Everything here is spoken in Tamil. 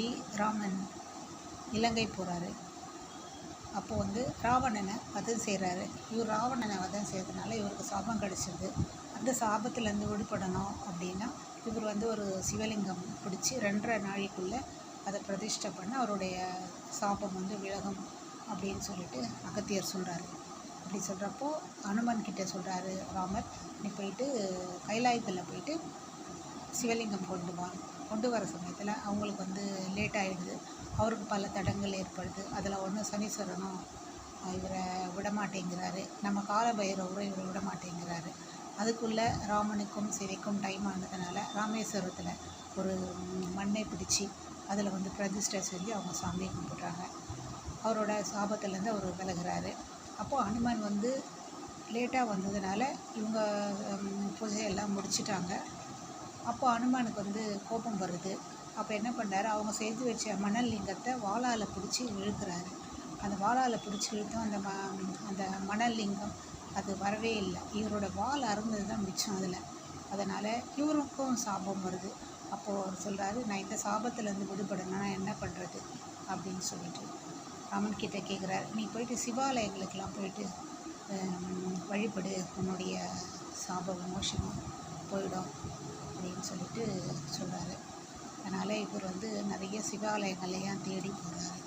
தாண்டி ராமன் இலங்கை போகிறாரு அப்போது வந்து ராவணனை வதம் செய்கிறாரு இவர் ராவணனை வதம் செய்கிறதுனால இவருக்கு சாபம் கிடச்சிது. அந்த சாபத்துலேருந்து விடுபடணும் அப்படின்னா இவர் வந்து ஒரு சிவலிங்கம் பிடிச்சி ரெண்டரை நாளைக்குள்ளே அதை பிரதிஷ்டை பண்ண அவருடைய சாபம் வந்து விலகும் அப்படின்னு சொல்லிட்டு அகத்தியர் சொல்கிறாரு அப்படி சொல்கிறப்போ அனுமன் கிட்ட சொல்கிறாரு ராமர். நீ போயிட்டு கைலாயத்தில் போயிட்டு சிவலிங்கம் கொண்டு வா கொண்டு வர சமயத்தில் அவங்களுக்கு வந்து லேட் ஆகிடுது அவருக்கு பல தடங்கள் ஏற்படுது. அதில் ஒன்று சனீஸ்வரனும் இவரை விடமாட்டேங்கிறாரு. நம்ம கால பைரவரும் இவரை விடமாட்டேங்கிறாரு. அதுக்குள்ளே ராமனுக்கும் சிவைக்கும் டைம் ஆனதுனால ராமேஸ்வரத்தில் ஒரு மண்ணை பிடிச்சி அதில் வந்து பிரதிஷ்டை செஞ்சு அவங்க சாமியை கும்பிட்றாங்க. அவரோட சாபத்துலேருந்து அவர் விலகிறாரு. அப்போது ஹனுமான் வந்து லேட்டாக வந்ததுனால இவங்க பூஜையெல்லாம் முடிச்சிட்டாங்க. அப்போ அனுமானுக்கு வந்து கோபம் வருது. அப்போ என்ன பண்ணுறாரு அவங்க சேர்த்து வச்ச மணல் லிங்கத்தை வாழால் பிடிச்சி இழுக்கிறாரு. அந்த வாழால் பிடிச்சி இழுத்தும் அந்த ம அந்த மணல் லிங்கம் அது வரவே இல்லை. இவரோட வால் அருந்தது தான் மிச்சம் அதில். அதனால் இவருக்கும் சாபம் வருது. அப்போது அவர் சொல்கிறாரு நான் இந்த சாபத்துலேருந்து விடுபடணும்னா நான் என்ன பண்ணுறது அப்படின்னு சொல்லிட்டு ராமன் கிட்டே கேட்குறாரு நீ போயிட்டு சிவாலயங்களுக்கெல்லாம் போயிட்டு வழிபடு. உன்னுடைய சாப விமோசனம் போயிடும் அப்படின்னு சொல்லிட்டு சொல்கிறாரு அதனால் இவர் வந்து நிறைய சிவாலயங்களையும் தேடி போகிறாரு